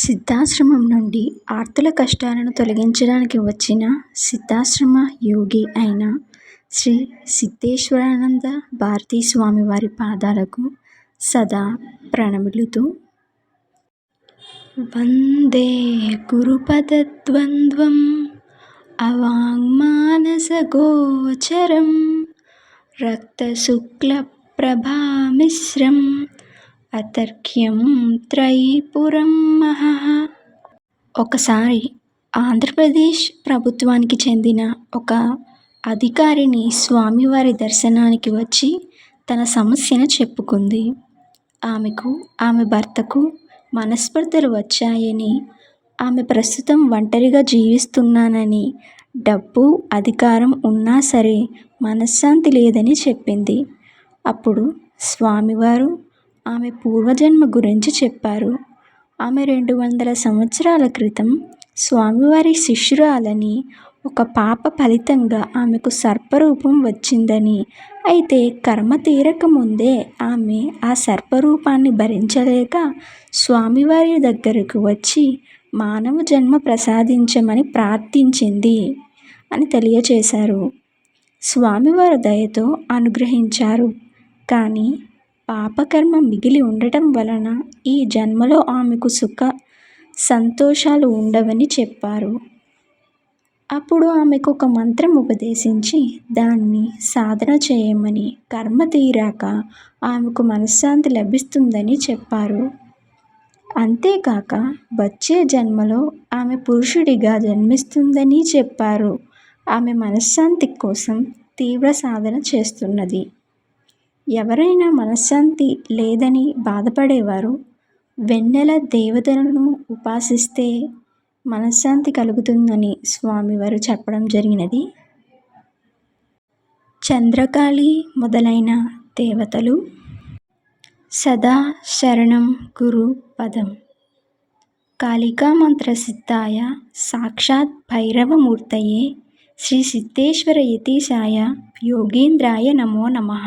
సిద్ధాశ్రమం నుండి ఆర్తుల కష్టాలను తొలగించడానికి వచ్చిన సిద్ధాశ్రమ యోగి అయిన శ్రీ సిద్ధేశ్వరానంద భారతీ స్వామి వారి పాదాలకు సదా ప్రణమిలుతూ వందే గురుపదద్వంద్వం అవాంగ్మానసగోచరం రక్తశుక్లప్రభామిశ్రం అతర్క్యం త్రైపురం మహః. ఒకసారి ఆంధ్రప్రదేశ్ ప్రభుత్వానికి చెందిన ఒక అధికారిని స్వామివారి దర్శనానికి వచ్చి తన సమస్యను చెప్పుకుంది. ఆమెకు ఆమె భర్తకు మనస్పర్ధలు వచ్చాయని ఆమె ప్రస్తుతం ఒంటరిగా జీవిస్తున్నానని డబ్బు అధికారం ఉన్నా సరే మనశ్శాంతి లేదని చెప్పింది. అప్పుడు స్వామివారు ఆమె పూర్వజన్మ గురించి చెప్పారు. ఆమె రెండు వందల సంవత్సరాల క్రితం స్వామివారి శిష్యురాలని ఒక పాప ఫలితంగా ఆమెకు సర్పరూపం వచ్చిందని అయితే కర్మ తీరక ముందే ఆమె ఆ సర్పరూపాన్ని భరించలేక స్వామివారి దగ్గరకు వచ్చి మానవ జన్మ ప్రసాదించమని ప్రార్థించింది అని తెలియచేశారు. స్వామివారి దయతో అనుగ్రహించారు. కానీ పాపకర్మ మిగిలి ఉండటం వలన ఈ జన్మలో ఆమెకు సుఖ సంతోషాలు ఉండవని చెప్పారు. అప్పుడు ఆమెకు ఒక మంత్రం ఉపదేశించి దాన్ని సాధన చేయమని కర్మ తీరాక ఆమెకు మనశ్శాంతి లభిస్తుందని చెప్పారు. అంతేకాక వచ్చే జన్మలో ఆమె పురుషుడిగా జన్మిస్తుందని చెప్పారు. ఆమె మనశ్శాంతి కోసం తీవ్ర సాధన చేస్తున్నది. ఎవరైనా మనశ్శాంతి లేదని బాధపడేవారు. వెన్నెల దేవతలను ఉపాసిస్తే మనశ్శాంతి కలుగుతుందని స్వామివారు చెప్పడం జరిగినది. చంద్రకాళి మొదలైన దేవతలు సదా శరణం గురు పదం. కాళికామంత్రసిద్ధాయ సాక్షాత్ భైరవమూర్తయే శ్రీ సిద్ధేశ్వర యతీశాయ యోగేంద్రాయ నమో నమః.